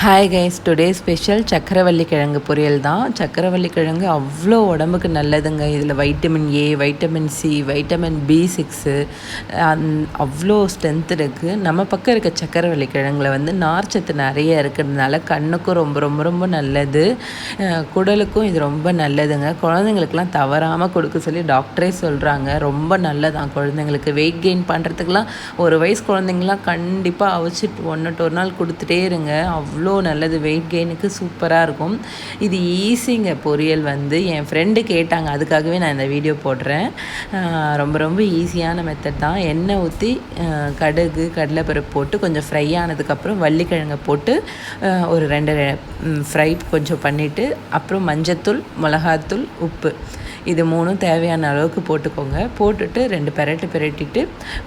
Hi guys today special சக்கரவள்ளி கிழங்கு பொரியல் தான் சக்கரவள்ளி கிழங்கு அவ்வளோ உடம்புக்கு நல்லதுங்க இதில் vitamin A vitamin C vitamin B six அவ்வளோ ஸ்ட்ரென்த் இருக்குது நம்ம பக்கம் இருக்க சக்கரவள்ளி கிழங்குல வந்து நார்ச்சத்து நிறைய இருக்கிறதுனால கண்ணுக்கும் ரொம்ப ரொம்ப ரொம்ப நல்லது குடலுக்கும் இது ரொம்ப நல்லதுங்க குழந்தைங்களுக்குலாம் தவறாமல் கொடுக்க சொல்லி டாக்டரே சொல்கிறாங்க ரொம்ப நல்லதான் குழந்தைங்களுக்கு வெயிட் கெயின் பண்ணுறதுக்கெலாம் ஒரு வயசு குழந்தைங்களாம் கண்டிப்பாக அவிச்சிட்டு ஒன்று ஒரு நாள் கொடுத்துட்டே இருங்க அவ்வளோ அவ்வளோ நல்லது வெயிட் கெயினுக்கு சூப்பராக இருக்கும். இது ஈஸிங்க பொரியல் வந்து. என் ஃப்ரெண்டு கேட்டாங்க. அதுக்காகவே நான் இந்த வீடியோ போடுறேன். ரொம்ப ரொம்ப ஈஸியான மெத்தட் தான். எண்ணெய் ஊற்றி கடுகு கடலைப்பருப்பு போட்டு கொஞ்சம் ஃப்ரை ஆனதுக்கப்புறம் வள்ளிக்கிழங்கை போட்டு ஒரு ரெண்டு ஃப்ரை கொஞ்சம் பண்ணிவிட்டு அப்புறம் மஞ்சத்தூள் மிளகாத்தூள் உப்பு. இது மூணும் தேவையான அளவுக்கு போட்டுக்கோங்க. போட்டுட்டு ரெண்டு பெரட்டு பெரட்டிட்டு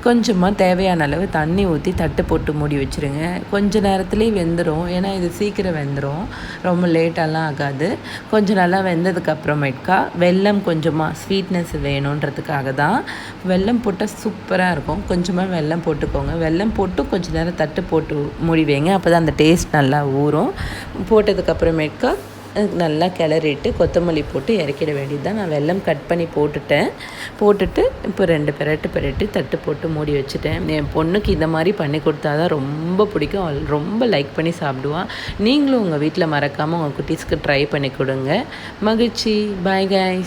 கொஞ்சமாக தேவையான அளவு தண்ணி ஊற்றி தட்டு போட்டு மூடி வச்சுருங்க. கொஞ்ச நேரத்துலேயே வெந்துடும் ஏன்னா இது சீக்கிரம் வெந்துடும் ரொம்ப லேட்டெல்லாம் ஆகாது. கொஞ்சம் நல்லா வெந்ததுக்கப்புறமேட்கா வெல்லம் கொஞ்சமாக ஸ்வீட்னஸ் வேணுன்றதுக்காக தான். வெல்லம் போட்டால் சூப்பராக இருக்கும். கொஞ்சமாக வெல்லம் போட்டுக்கோங்க. வெல்லம் போட்டு கொஞ்சம் நேரம் தட்டு போட்டு மூடி வைங்க. அப்போ தான் அந்த டேஸ்ட் நல்லா ஊறும். போட்டதுக்கப்புறமேட்கா நல்லா கிளறிட்டு கொத்தமல்லி போட்டு இறக்கிட வேண்டியது தான் நான் வெல்லம் கட் பண்ணி போட்டுட்டேன். போட்டுட்டு இப்போ ரெண்டு பெரட்டு பெரட்டு தட்டு போட்டு மூடி வச்சுட்டேன். என் பொண்ணுக்கு இந்த மாதிரி பண்ணி கொடுத்தா தான் ரொம்ப பிடிக்கும். ரொம்ப லைக் பண்ணி சாப்பிடுவான் நீங்களும் உங்கள் வீட்டில் மறக்காமல் உங்கள் குட்டீஸ்க்கு ட்ரை பண்ணி கொடுங்க. மகிழ்ச்சி. Bye guys